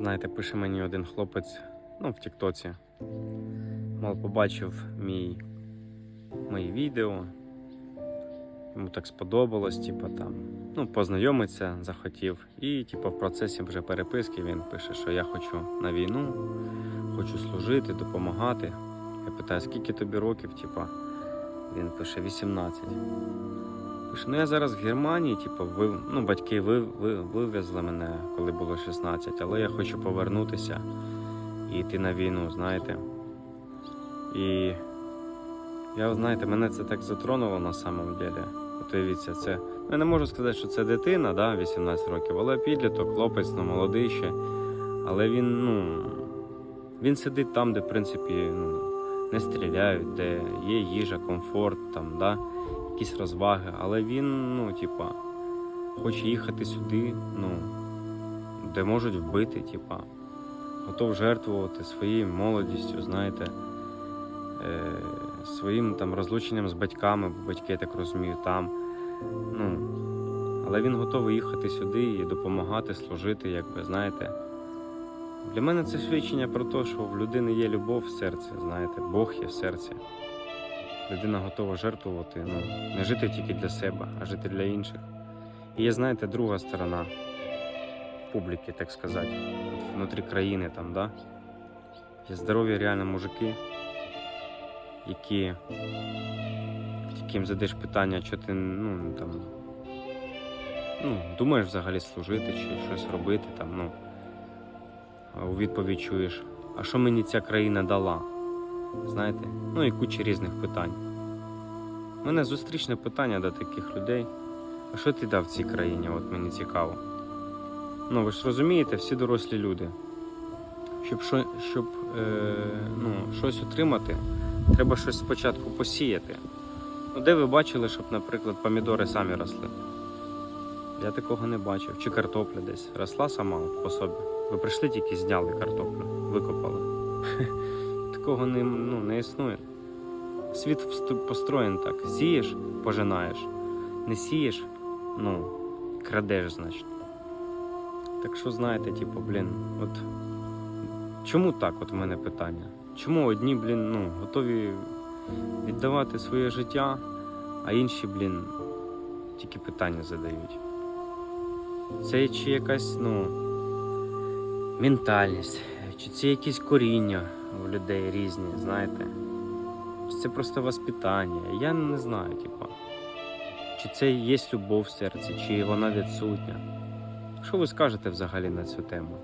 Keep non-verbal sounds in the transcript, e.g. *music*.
Знаєте, пише мені один хлопець, ну, в Тіктоці. Мов побачив мій, мої відео. Йому так сподобалось, типу, там, ну, познайомитися захотів. І, типу, в процесі вже переписки він пише, що я хочу на війну, хочу служити, допомагати. Я питаю, скільки тобі років, типу, він пише 18. Пише, ну я зараз в Германії, типу, ви, ну, батьки ви, ви, вивезли мене, коли було 16, але я хочу повернутися і йти на війну, знаєте. І я, знаєте, мене це так затронуло на самом деле. От дивіться, це. Я не можу сказати, що це дитина, да, 18 років, але підліток, хлопець, ну, молодий ще. Але він, ну, він сидить там, де, в принципі, ну, не стріляють, де є їжа, комфорт, там, да, якісь розваги. Але він, ну, типа, хоче їхати сюди, ну, де можуть вбити, типа, готов жертвувати своєю молодістю, знаєте, е, своїм там розлученням з батьками, бо батьки, я так розумію, там. Ну, але він готовий їхати сюди і допомагати, служити, якби, знаєте. Для мене це свідчення про те, що в людини є любов в серці, знаєте, Бог є в серці. Людина готова жертвувати, ну, не жити тільки для себе, а жити для інших. І є, знаєте, друга сторона публіки, так сказати, внутрі країни там, да? Є здорові реально мужики, які яким задаєш питання, що ти ну, там, ну, думаєш взагалі служити чи щось робити там, ну. У відповідь чуєш, а що мені ця країна дала? Знаєте? Ну і куча різних питань. У мене зустрічне питання до таких людей. А що ти дав цій країні? От мені цікаво. Ну, ви ж розумієте, всі дорослі люди. Щоб, що, щоб е, ну, щось отримати, треба щось спочатку посіяти. Ну, де ви бачили, щоб, наприклад, помідори самі росли? Я такого не бачив. Чи картопля десь росла сама по собі. Ви прийшли тільки зняли картоплю, викопали. *laughs* Такого не, ну, не існує. Світ построєн так. Сієш, пожинаєш. Не сієш, ну, крадеш, значить. Так що знаєте, типу, блін, от чому так от в мене питання? Чому одні, блін, ну, готові віддавати своє життя, а інші, блін, тільки питання задають? Це чи якась, ну, ментальність, чи це якісь коріння у людей різні, знаєте? Чи це просто воспитання? Я не знаю, типа. Чи це є любов в серці, чи вона відсутня? Що ви скажете взагалі на цю тему?